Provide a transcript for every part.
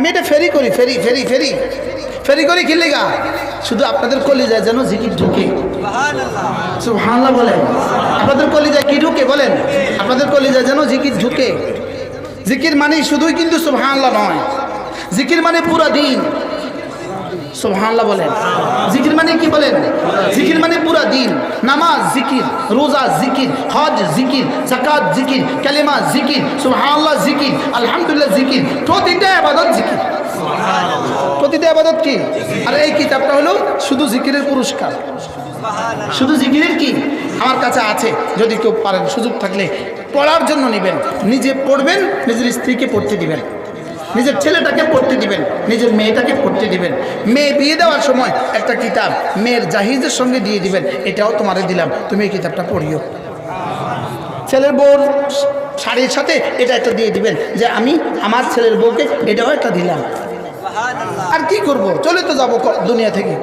আমি এটা ফেরি করি, ফেরি ফেরি ফেরি। ফেরি করি কি লেগা? শুধু আপনাদের কলিজায় যেন জিকির ঢুকে। হাল্লা বলেন। আপনাদের কলিজায় কি ঢুকে বলেন? আপনাদের কলিজায় যেন জিকির ঢুকে। জিকির মানে শুধুই কিন্তু সুবহানাল্লাহ নয়। জিকির মানে পুরা দিন। সুবহানাল্লাহ বলেন। জিকির মানে কি বলেন? জিকির মানে পুরা দিন। নামাজ জিকির, রোজা জিকির, হজ জিকির জাকাত জিকির, কালেমা জিকির, সুবহানাল্লাহ জিকির, আলহামদুলিল্লাহ জিকির, প্রতিটা আবাদত জিকির। প্রতিটা আবাদত কি? আর এই কিতাবটা হলো শুধু জিকিরের পুরস্কার। শুধু জিকিরের কি? আমার কাছে আছে, যদি কেউ পারেন সুযোগ থাকলে পড়ার জন্য নেবেন। নিজে পড়বেন, নিজের স্ত্রীকে পড়তে দিবেন। নিজের ছেলেটাকে পড়তে দিবেন, নিজের মেয়েটাকে পড়তে দিবেন। মেয়ে বিয়ে দেওয়ার সময় একটা কিতাব মেয়ের জাহিজের সঙ্গে দিয়ে দিবেন, এটাও তোমারে দিলাম। তুমি এই কিতাবটা পড়িও। ছেলের বউর শাড়ির সাথে এটা একটা দিয়ে দিবেন যে আমি আমার ছেলের বউকে এটাও একটা দিলাম। আর কি করব? চলে তো যাব দুনিয়া থেকে।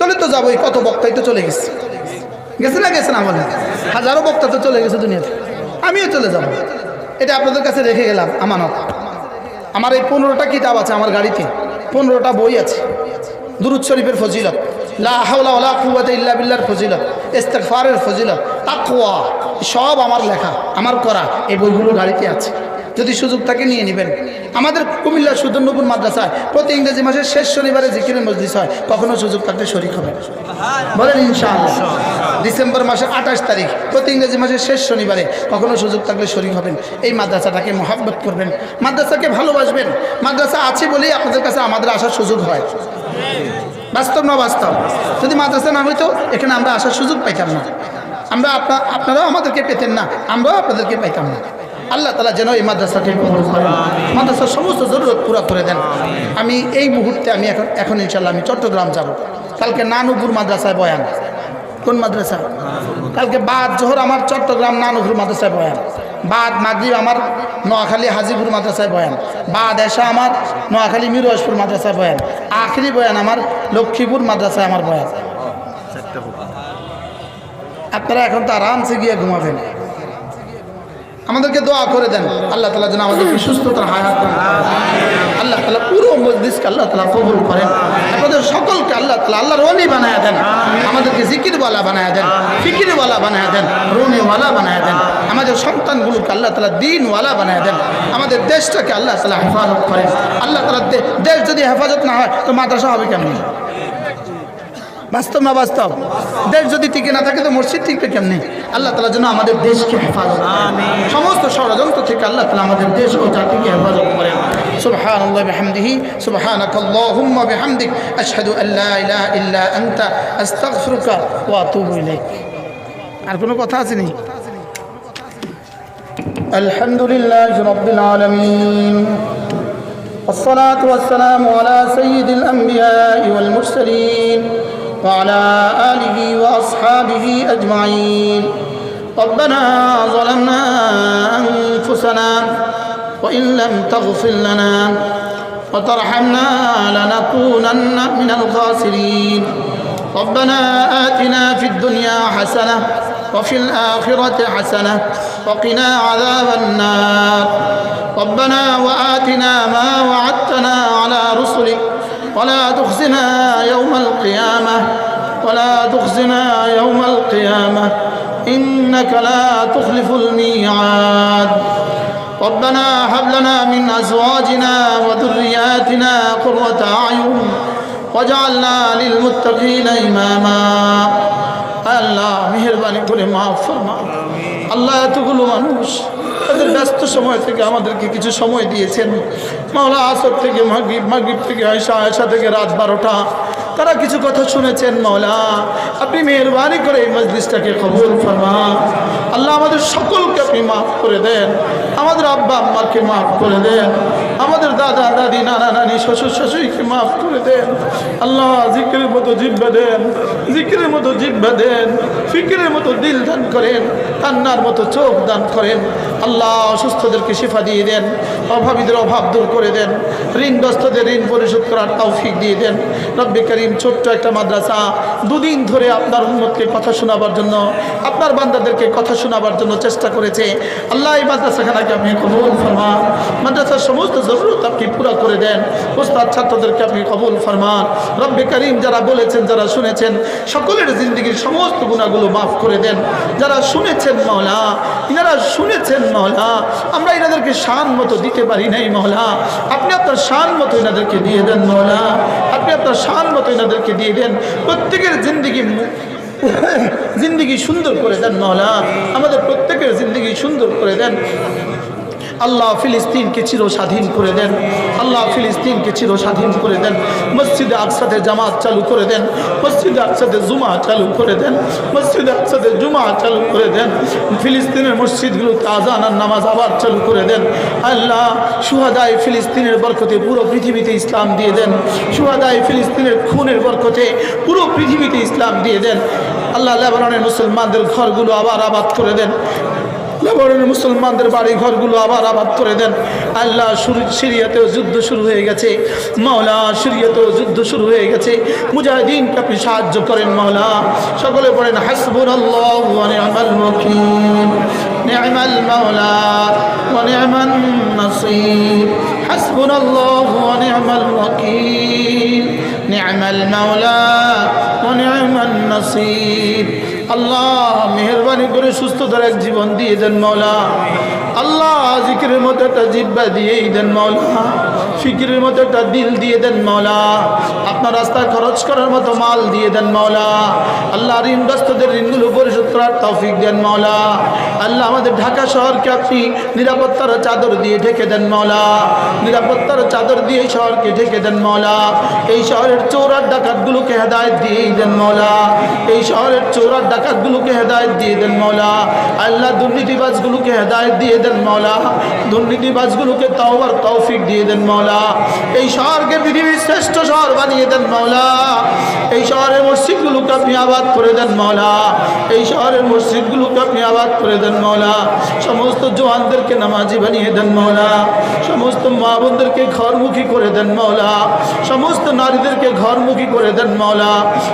চলে তো যাব, এই কত বক্তাই তো চলে গেছে। গেছে না গেছে না বলে? হাজারো বক্তা তো চলে গেছে দুনিয়া থেকে আমিও চলে যাব। এটা আপনাদের কাছে রেখে গেলাম, আমানত। আমার এই পনেরোটা কিতাব আছে আমার গাড়িতে। পনেরোটা বই আছে। দুরুদ শরীফের ফজিলত। লা হাওলা ওয়ালা কুওয়াতা ইল্লা ফজিলত। ইস্তেগফারের ফজিলত। তাকুয়া সব আমার লেখা, আমার করা এই বইগুলো গাড়িতে আছে। যদি সুযোগ থাকে নিয়ে নেবেন। আমাদের কুমিল্লা সুদর্ণপুর মাদ্রাসায় প্রতি ইংরেজি মাসের শেষ শনিবারে জিকিরের মসজিদ হয়। কখনো সুযোগ থাকলে শরিক হবে বলেন ইনশাআল্লাহ। ডিসেম্বর মাসের আঠাশ তারিখ, প্রতি ইংরেজি মাসের শেষ শনিবারে কখনো সুযোগ থাকলে শরিক হবেন। এই মাদ্রাসাটাকে মহাব্বত করবেন। মাদ্রাসাকে ভালোবাসবেন। মাদ্রাসা আছে বলেই আপনাদের কাছে আমাদের আসার সুযোগ হয়। বাস্তব না বাস্তব? যদি মাদ্রাসা না হইতো, এখানে আমরা আসার সুযোগ পাইতাম না। আমরা আপনা আপনারাও আমাদেরকে পেতেন না, আমরাও আপনাদেরকে পাইতাম না। আল্লাহ তালা যেন এই মাদ্রাসাকে কবুল মাদ্রাসার সমস্ত জরুরত পুরো করে দেন। আমি এই মুহূর্তে আমি এখন এখন ইনশাল্লাহ আমি চট্টগ্রাম যাব। কালকে নানুপুর মাদ্রাসায় বয়ান। কোন মাদ্রাসা? কালকে বাদ জোহর আমার চট্টগ্রাম নানুপুর মাদ্রাসায় বয়ান। বাদ মাগরিব আমার নোয়াখালী হাজিপুর মাদ্রাসায় বয়ান। বাদ এসা আমার নোয়াখালী মিরজপুর মাদ্রাসায় বয়ান। আখরি বয়ান আমার লক্ষ্মীপুর মাদ্রাসায় আমার বয়ান। আপনারা এখন তো আরামসে গিয়ে ঘুমাবেন। আমাদেরকে দোয়া করে দেন। আল্লাহ তালা যেন আমাদেরকে সুস্থতার হায়াত আল্লাহ তালা পুরো মসজিদকে আল্লাহ তালা কবুল করেন। আপনাদের সকলকে আল্লাহ তালা আল্লাহর রনি বানায় দেন। আমাদেরকে জিকিরওয়ালা বানায় দেন, ফিকিরওয়ালা বানায় দেন, রনিওয়ালা বানায় দেন। আমাদের সন্তানগুলোকে আল্লাহ তালা দিনওয়ালা বানায় দেন। আমাদের দেশটাকে আল্লাহ তালা হেফাজত করেন। আল্লাহ তালা দেশ যদি হেফাজত না হয়, তো মাদ্রাসা হবে কেমন? বাস্তব না বাস্তব দেশ যদি টিকে না থাকে তো মসজিদ টিকবে কেমনি আল্লাহ তালা যেন আমাদের দেশকে হেফাজত করেন। সমস্ত ষড়যন্ত্র থেকে আল্লাহ তালা আমাদের দেশ ও জাতিকে হেফাজত করেন সুবহান আল্লাহ বিহামদিহি সুবহানাক আল্লাহুম্মা বিহামদিক আশহাদু আল্লা ইলাহা ইল্লা আনতা আস্তাগফিরুকা ওয়া আতুবু ইলাইক আর কোনো কথা আছে নি আলহামদুলিল্লাহ রাব্বিল আলামিন والصلاة والسلام على سيد الأنبياء والمرسلين وعلى آله وأصحابه أجمعين. ربنا ظلمنا أنفسنا وإن لم تغفر لنا وترحمنا لنكونن من الخاسرين. ربنا آتنا في الدنيا حسنة وفي الآخرة حسنة وقنا عذاب النار. ربنا وآتنا ما وعدتنا على رسلك ولا تخزنا يوم القيامة ولا تخزنا يوم القيامة إنك لا تخلف الميعاد ربنا هب لنا من أزواجنا وذرياتنا قرة أعين واجعلنا للمتقين إماما আল্লাহ মেহরবানি করে মাফ ফরমা আল্লাহ এতগুলো মানুষ তাদের ব্যস্ত সময় থেকে আমাদেরকে কিছু সময় দিয়েছেন। মাওলা আসর থেকে মাগিব মাগিব থেকে, আয়সা আয়সা থেকে রাত বারোটা। তারা কিছু কথা শুনেছেন, মাওলা। আপনি মেহরবানি করে এই মজলিসটাকে কবুল ফরমা আল্লাহ আমাদের সকলকে আপনি মাফ করে দেন। আমাদের আব্বা আম্মাকে মাফ করে দেন। আমাদের দাদা, দাদি, নানা, নানি, শ্বশুর শাশুড়িকে মাফ করে দেন। আল্লাহ জিকিরের মতো জিব্বা দেন, জিকিরের মতো জিব্বা দেন, ফিকিরের মতো দিল দান করেন, কান্নার মতো চোখ দান করেন। আল্লাহ অসুস্থদেরকে শিফা দিয়ে দেন, অভাবীদের অভাব দূর করে দেন, ঋণগ্রস্তদের ঋণ পরিশোধ করার তৌফিক দিয়ে দেন। রব্বি করিম ছোট্ট একটা মাদ্রাসা, দুদিন ধরে আপনার উন্মতকে কথা শোনাবার জন্য, আপনার বান্দাদেরকে কথা শোনাবার জন্য চেষ্টা করেছে। আল্লাহ এই মাদ্রাসাখানাকে আপনি কবুল ফরমান। মাদ্রাসার সমস্ত জরুরত আপনি পুরা করে দেন। উস্তাদ ছাত্রদেরকে আপনি কবুল ফরমান। রব্বে করিম যারা বলেছেন, যারা শুনেছেন, সকলের জিন্দগির সমস্ত গুণাগুলো মাফ করে দেন। যারা শুনেছেন মহলা যারা শুনেছেন মহলা আমরা এনাদেরকে শান মতো দিতে পারি নাই মহলা আপনি আপনার শান মতো এনাদেরকে দিয়ে দেন মহলা আপনি আপনার শান মতো এনাদেরকে দিয়ে দেন। প্রত্যেকের জিন্দগি জিন্দগি সুন্দর করে দেন মহলা আমাদের প্রত্যেকের জিন্দগি সুন্দর করে দেন। আল্লাহ ফিলিস্তিনকে চির স্বাধীন করে দেন। আল্লাহ ফিলিস্তিনকে চির স্বাধীন করে দেন। মসজিদে আকসাদে জামাত চালু করে দেন। মসজিদে আকসাদে জুমা চালু করে দেন। মসজিদে আকসাদে জুমা চালু করে দেন। ফিলিস্তিনের মসজিদগুলোতে আজান আর নামাজ আবার চালু করে দেন। আল্লাহ সুহাদায় ফিলিস্তিনের বরকতে পুরো পৃথিবীতে ইসলাম দিয়ে দেন। সুহাদায় ফিলিস্তিনের খুনের বরকতে পুরো পৃথিবীতে ইসলাম দিয়ে দেন। আল্লাহ লেবাননের মুসলমানদের ঘরগুলো আবার আবাদ করে দেন। লেবাননের মুসলমানদের বাড়ি ঘরগুলো আবার আবাদ করে দেন। আল্লাহ সিরিয়াতেও যুদ্ধ শুরু হয়ে গেছে। মাওলা সিরিয়াতেও যুদ্ধ শুরু হয়ে গেছে। মুজাহিদিনকে আপনি সাহায্য করেন মাওলা। সকলে পড়েন হাসবুন আল্লাহ মাওলা ওয়া নি'মান নাসির। আল্লাহ মেহরবানি করে সুস্থতার এক জীবন দিয়ে দেন মৌলা আল্লাহ জিকিরের মতো একটা জিব্বা দিয়েই দেন মৌলা ফিকিরের মতো একটা দিল দিয়ে দেন মৌলা আপনার রাস্তায় খরচ করার মতো মাল দিয়ে দেন মৌলা আল্লাহ ঋণগ্রস্তদের ঋণগুলো পরিশোধ করার তৌফিক দেন মৌলা আল্লাহ আমাদের ঢাকা শহরকে আপনি নিরাপত্তার চাদর দিয়ে ঢেকে দেন মৌলা নিরাপত্তার চাদর দিয়ে এই শহরকে ঢেকে দেন মৌলা এই শহরের চৌরার ডাকাতগুলোকে হেদায়ত দিয়েই দেন মৌলা এই শহরের চৌরার ডাকাতগুলোকে হেদায়ত দিয়ে দেন মৌলা আল্লাহ দুর্নীতিবাজগুলোকে হেদায়ত দিয়ে দেন মৌলা দুর্নীতিবাজগুলোকে তাওবার তৌফিক দিয়ে দেন মৌলা এই শহরকে পৃথিবীর শ্রেষ্ঠ শহর বানিয়ে দেন মৌলা এই শহরের মসজিদগুলোকে আপনি আবাদ করে দেন মৌলা এই শহরের মসজিদগুলোকে আপনি আবাদ করে দেন মৌলা সমস্ত জোয়ানদেরকে নামাজি বানিয়ে দেন মৌলা সমস্ত মা বোনদেরকে ঘরমুখী করে দেন মৌলা সমস্ত নারীদেরকে ঘরমুখী করে দেন মৌলা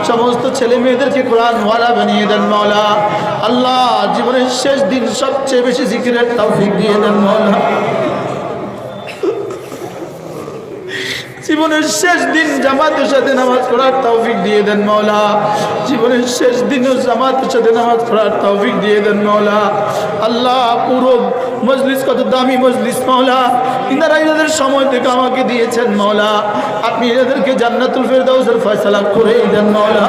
সমস্ত ছেলে মেয়েদেরকে কোরআনওয়ালা বানিয়ে দেন মৌলা আল্লাহ জীবনের শেষ দিন সবচেয়ে বেশি জিকিরের তৌফিক দিয়ে দেন মৌলা জীবনের শেষ দিন জামাতের সাথে নামাজ পড়ার তৌফিক দিয়ে দেন মৌলা জীবনের শেষ দিনও জামাতের সাথে নামাজ পড়ার তৌফিক দিয়ে দেন মৌলা আল্লাহ পুরো মজলিস, কত দামি মজলিস মৌলা ইনারা এনাদের সময় থেকে আমাকে দিয়েছেন মৌলা আপনি এনাদেরকে জান্নাতুল ফেরদাউসের ফয়সালা করে দেন মৌলা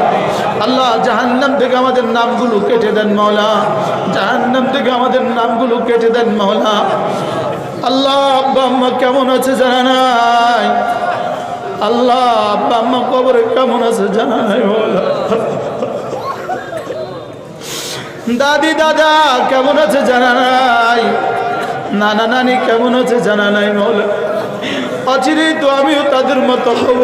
আল্লাহ জাহান্নাম থেকে আমাদের নামগুলো কেটে দেন মৌলা জাহান্নাম থেকে আমাদের নামগুলো কেটে দেন মৌলা আল্লাহ, আব্বা, আম্মা কেমন আছে জানা নাই? আল্লাহ, আব্বা, আম্মা কবরে কেমন আছে জানা নাই মৌলা দাদি, দাদা, কেমন আছে জানা নাই? নানা নানি কেমন আছে জানা নাই মৌলা। অচিরেই তো আমিও তাদের মতো হব।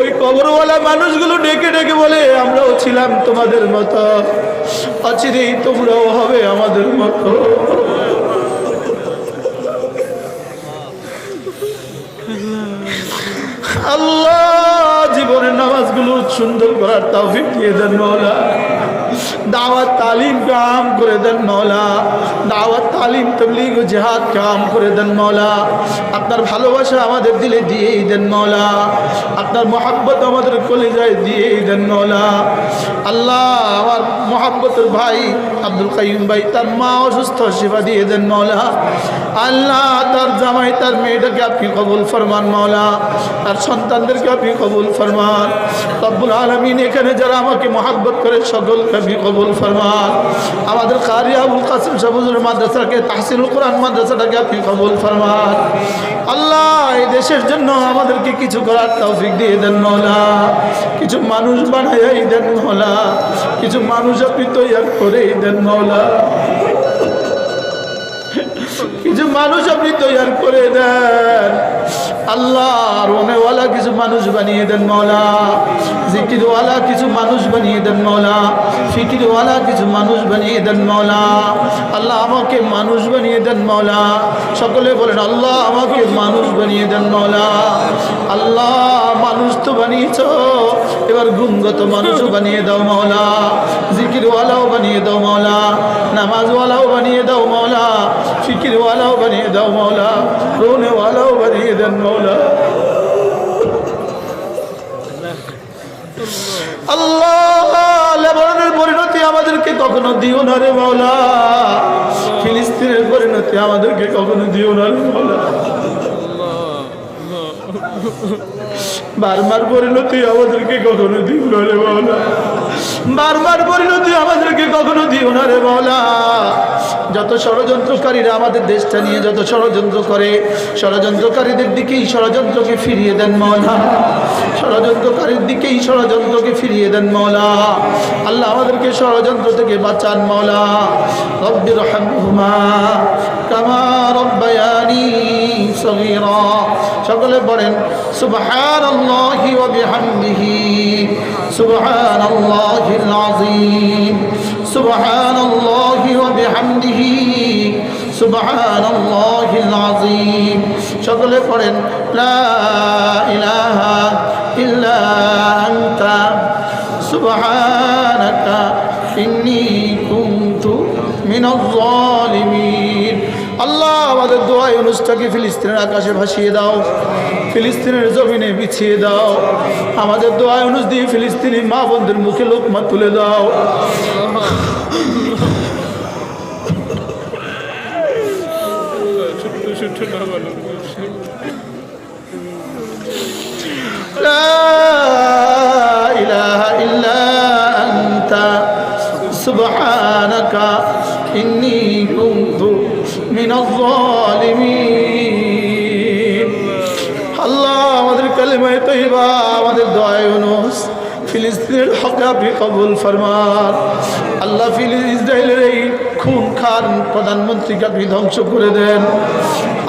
ওই কবরওয়ালা মানুষগুলো ডেকে ডেকে বলে, আমরাও ছিলাম তোমাদের মতো। অচিরেই তোমরাও হবে আমাদের মতো। আল্লাহ! নামাজগুলো সুন্দর করার তৌফিক দিয়ে দেন মৌলা। দাওয়াত তালিম কাম করে দেন মৌলা দাওয়াত তালিম, তবলিগ জেহাদ কাম করে দেন মৌলা আপনার ভালোবাসা আমাদের দিলে দিয়েই দেন মৌলা আপনার মহাব্বত আমাদের কলিজায় দিয়েই দেন মৌলা আল্লাহ, আমার মহাব্বতের ভাই আব্দুল কাইম ভাই, তার মা অসুস্থ, সেবা দিয়ে দেন মৌলা আল্লাহ, তার জামাই, তার মেয়েটাকে আপনি কবুল ফরমান মৌলা তার সন্তানদেরকে আপনি কবুল ফরমান। রব্বুল আলমিন এখানে যারা আমাকে মহাব্বত করে, সকলকে আপনি কবুল ফরমান আমাদের কারি আবুল কাসিম সাবুজুর মাদ্রাসাকে তাহসিলুল কোরআন মাদ্রাসাটাকে আপনি কবুল ফরমান আল্লাহ, এই দেশের জন্য আমাদেরকে কিছু করার তৌফিক দিয়ে দেন মৌলা। কিছু মানুষ বানাই দেন মৌলা। কিছু মানুষ আপনি তৈরি করেই দেন মৌলা। কিছু মানুষ আপনি তৈরি করে দেন। আল্লাহ রোনেওয়ালা কিছু মানুষ বানিয়ে দেন মৌলা জিকিরওয়ালা কিছু মানুষ বানিয়ে দেন মৌলা ফিকিরওয়ালা কিছু মানুষ বানিয়ে দেন মৌলা আল্লাহ আমাকে মানুষ বানিয়ে দেন মৌলা সকলে বলেন, আল্লাহ আমাকে মানুষ বানিয়ে দেন মৌলা আল্লাহ, মানুষ তো বানিয়েছ। এবার গুণগত মানুষও বানিয়ে দাও মৌলা জিকিরওয়ালাও বানিয়ে দাও মৌলা নামাজওয়ালাও বানিয়ে দাও মৌলা ফিকিরওয়ালাও বানিয়ে দাও মৌলা রোনেওয়ালাও বানিয়ে দেন মৌলা আল্লাহ, লেবাননের পরিণতি আমাদেরকে কখনো দিও না রে মৌলা ফিলিস্তিনের পরিণতি আমাদেরকে কখনো দিও না রে মৌলা বারবার পরিণতি আমাদেরকে কখনো দিও না রে মৌলা বারবার পরিণতি আমাদেরকে কখনো দিও না রে মৌলা। যত ষড়যন্ত্রকারীরা আমাদের দেশটা নিয়ে যত ষড়যন্ত্র করে, ষড়যন্ত্রকারীদের দিকেই ষড়যন্ত্রকে ফিরিয়ে দেন মৌলা। ষড়যন্ত্রকারীর দিকেই ষড়যন্ত্রকে ফিরিয়ে দেন মৌলা। আল্লাহ আমাদেরকে ষড়যন্ত্র থেকে বাঁচান মৌলা। রব্বির রহমহুমা কামা রব্বায়ানি সগীরা। সকলে বলেন, সুবহানাল্লাহি ওয়া বিহামদিহি। সুবহানাল্লাহিল আযীম সুবহানাল্লাহি ওয়া বিহামদিহি সুবহানাল্লাহিল আযীম সকলে পড়েন লা ইলাহা ইল্লা আনতা সুবহানাকা ইন্নী কুনতু মিনাজ জালিমিন আল্লাহ আমাদের দোয়াই অনুষ্ঠানকে ফিলিস্তিনের আকাশে ভাসিয়ে দাও ফিলিস্তিনের জমিনে বিছিয়ে দাও আমাদের দোয়াই অনুষ দিয়ে ফিলিস্তিনি মা বোনদের মুখে লোকমা তুলে দাও لا إله إلا أنت سبحانك إني كنت من الظالمين তৈবা, আমাদের দোয়ায় অনুস ফিলিস্তিনের হকে আপনি কবুল ফরমান। আল্লাহ ফিলিস ইসরায়েলের এই খুন খান প্রধানমন্ত্রীকে আপনি ধ্বংস করে দেন।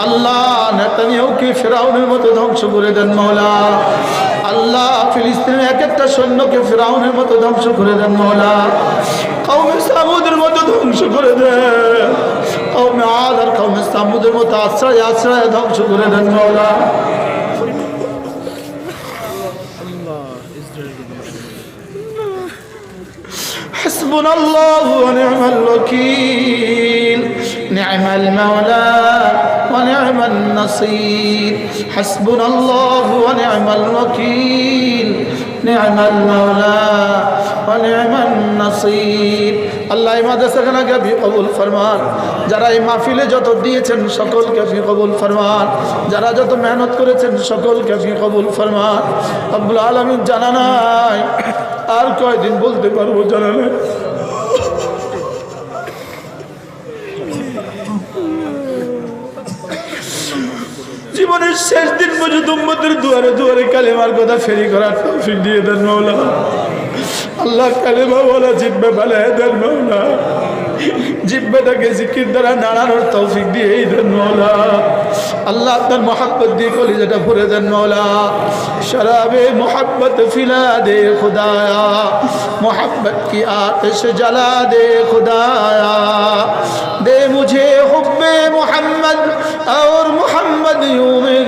আল্লাহ নেতানিয়াহুকে ফেরাউনের মতো ধ্বংস করে দেন, মৌলা। আল্লাহ ফিলিস্তিনের এক একটা সৈন্যকে ফেরাউনের মতো ধ্বংস করে দেন, মৌলা। কৌমে সামুদের মতো ধ্বংস করে দেন। কৌমে আদ আর কৌমে সামুদের মতো আশ্রয় আশ্রয় ধ্বংস করে দেন, মৌলা। حسبنا الله ونعم الوكيل نعم المولى ونعم النصير حسبنا الله ونعم الوكيل نعم المولى ونعم النصير আল্লাহ এই মাদ্রাসাখানাকে আপনি কবুল ফরমান যারা এই মাহফিলে যত দিয়েছেন সকলকে আপনি কবুল ফরমান যারা যত মেহনত করেছেন সকলকে আপনি কবুল ফরমান আব্বুল আলমিন জানা নাই আর কয়দিন বলতে পারব জানা না জীবনের শেষ দিন পর্যন্ত উম্মতের দুয়ারে দুয়ারে কালেমার কথা ফেরি করার তৌফিক দিয়ে দেন মৌলা আল্লাহ কালেমা বলা জিব্বে বলে দেন মৌলা জিব্বাটাকে জিকির দ্বারা নাড়ানোর তৌফিক দিয়ে এই দেন মৌলা আল্লাহ আপনার মোহাব্বত দিয়ে কলিজাটা ভরে দেন মৌলা শরাবে মোহাব্বত ফিলা দে খুদায়া मोहब्बत की आतिश जला दे खुदाया दे मुझे हुब्बे मोहम्मद और मोहम्मद यूं में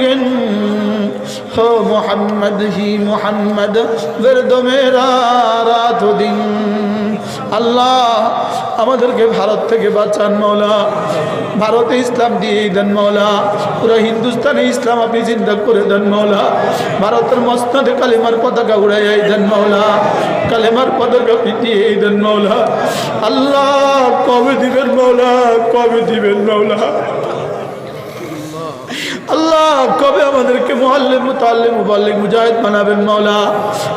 ہو محمد হি محمد ورد میرا আল্লাহ আমাদেরকে ভারত থেকে বাঁচান মৌলা ভারতে ইসলাম দিয়ে দেন মৌলা পুরো হিন্দুস্তানে ইসলাম আপনি চিন্তা করে দেন মৌলা ভারতের মস্তাদে কালেমার পতাকা উড়াই দেন মৌলা কালেমার পতাকা পিটিয়ে দেন মৌলা আল্লাহ কবে দিবেন মৌলা কবে দিবেন মৌলা আল্লাহ, কবে আমাদেরকে মোহাল্লিম মুতাল্লিম মুবাল্লিক মুজাহিদ বানাবেন মাওলা?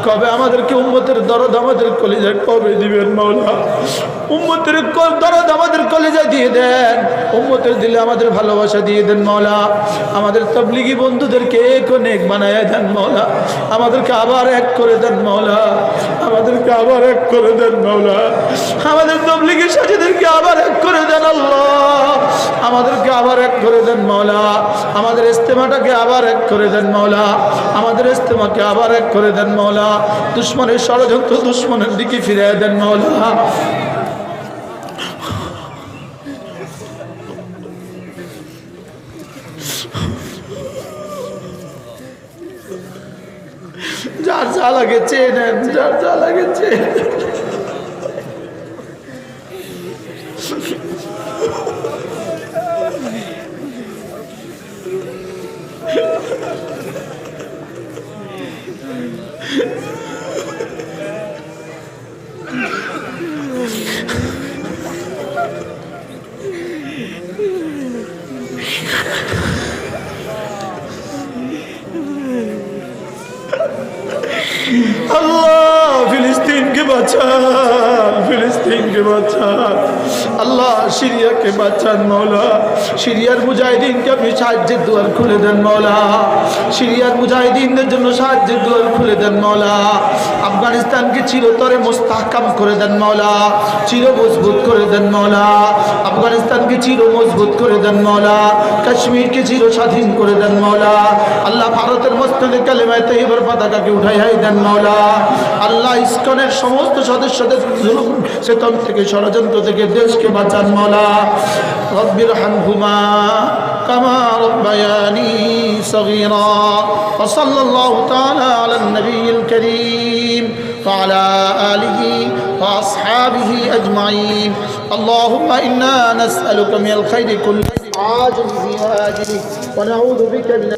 কবে আমাদেরকে উম্মতের দরদ আমাদের কলিজায় কবে দিবেন মাওলা? উম্মতের দরদ আমাদের কলিজায় দিয়ে দেন। উম্মতের দিলে আমাদের ভালোবাসা দিয়ে দেন মাওলা। আমাদের তবলিগি বন্ধুদেরকে এক ও নেক বানায় দেন মাওলা। আমাদেরকে আবার এক করে দেন মাওলা। আমাদেরকে আবার এক করে দেন মাওলা। আমাদের তবলিগি সাথীদেরকে আবার এক করে দেন আল্লাহ। আমাদেরকে আবার এক করে দেন মাওলা। আমাদের ইস্তেমাটাকে আবার এক করে দেন মৌলা আমাদের ইস্তেমাকে আবার এক করে দেন মৌলা দুশ্মনের ষড়যন্ত্র দুশ্মনের দিকে ফিরে দেন মৌলা যার যা লাগে চেয়ে নেন, যার যা লাগে চেয়ে ফিলিস্তিনকে বাঁচান ফিলিস্তিনকে বাঁচান আল্লাহ সিরিয়াকে বাঁচান মৌলা। সিরিয়ার মুজাহিদিনকে আপনি সাহায্যের দুয়ার খুলে দেন মৌলা। সিরিয়ার মুজাহিদিনদের জন্য সাহায্যের দুয়ার খুলে দেন মৌলা। আফগানিস্তানকে চিরতরে মোস্তাহকাম করে দেন মৌলা। চির মজবুত করে দেন মৌলা। আফগানিস্তানকে চির মজবুত করে দেন মৌলা। কাশ্মীরকে চির স্বাধীন করে দেন মৌলা। আল্লাহ ভারতের মস্তকে কালেমায় তৈবার পতাকাকে উঠাই হাই দেন মৌলা। আল্লাহ ইস্কনের সমস্ত সদস্যদের জুলুম চেতন থেকে ষড়যন্ত্র থেকে দেশকে বাঁচান মৌলা রব্বির হানহুমা কামা রব্বায়ানি সগীরা وصلى الله تعالى على النبي الكريم وعلى آله وأصحابه أجمعين اللهم إنا نسألك من الخير كله عاجله وآجله ونعوذ بك من